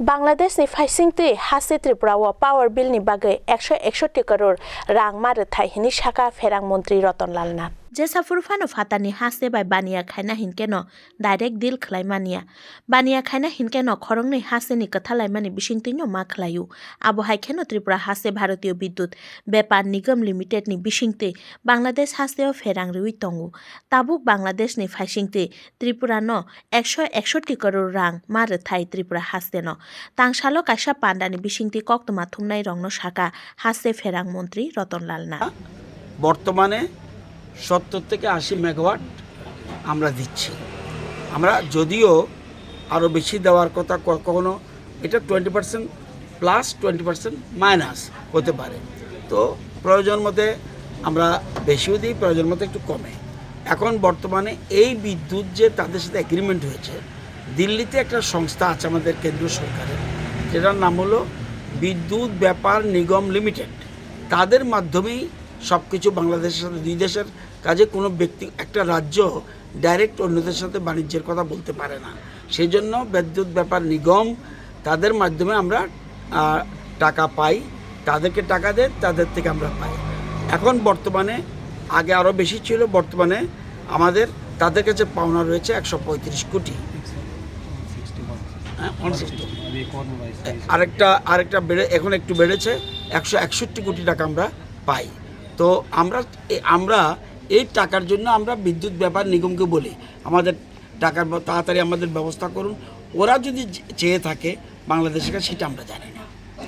बांलादेशनि फाइसिंतै हासे त्रिपुराव पावार बिलनि बागै एकस' एकसट्टि करोड़ रां मारोथाय हिनि साखा फेरां मन्त्रि रतनलाल नाथ जेसाफुर फानो फातानि हासे बाय बानिया खायना हिनकेनो डाइरेक्ट डिल खलायमानिया बानिया खायना हिनकेनो खरंनै हासेनि कथालायमानि बिसिंतिनो मा खलायु आबो हायखेनो त्रिपुरा हासे भारतीय विद्युत बेपार निगम लिमिटेडनि बिसिंतै बांलादेश हासेयाव फेरां रुइ तंगु ताबुक बांलादेशनि फाइसिंतै त्रिपुरानो एकस' एकसट्टि करोड़ रां मारोथाय त्रिपुरा हासेनो तांसालो काइसा पान्डानि बिसिंति कक्तमा थुमनाय रंनो साका हासे फेरां मन्त्रि रतनलाल नाथ বর্তমানে সত্তর থেকে আশি মেগাওয়াট আমরা দিচ্ছি। আমরা যদিও আরও বেশি দেওয়ার কথা কখনো, এটা twenty percent plus twenty percent minus হতে পারে। তো প্রয়োজন মতে আমরা বেশিও দিই, প্রয়োজন মতো একটু কমে। এখন বর্তমানে এই বিদ্যুৎ যে তাদের সাথে অ্যাগ্রিমেন্ট হয়েছে, দিল্লিতে একটা সংস্থা আছে আমাদের কেন্দ্রীয় সরকারের, যেটার নাম হলো বিদ্যুৎ ব্যাপার নিগম লিমিটেড। তাদের মাধ্যমেই সব কিছু বাংলাদেশের সাথে দুই দেশের কাজে কোনো ব্যক্তি একটা রাজ্য ডাইরেক্ট অন্যদের সাথে বাণিজ্যের কথা বলতে পারে না। সেই জন্য বিদ্যুৎ ব্যাপার নিগম তাদের মাধ্যমে আমরা টাকা পাই। তাদেরকে টাকা দেয় তাদের থেকে আমরা পাই। এখন বর্তমানে আগে আরও বেশি ছিল বর্তমানে আমাদের তাদের কাছে পাওনা রয়েছে একশো পঁয়ত্রিশ কোটি। হ্যাঁ, 160 আরেকটা আরেকটা বেড়ে এখন একটু বেড়েছে একশো একষট্টি কোটি টাকা আমরা পাই। তো আমরা আমরা এই টাকার জন্য আমরা বিদ্যুৎ ব্যাপার নিগমকে বলি, আমাদের টাকার তাড়াতাড়ি আমাদের ব্যবস্থা করুন। ওরা যদি চেয়ে থাকে, বাংলাদেশের কাছে সেটা আমরা জানি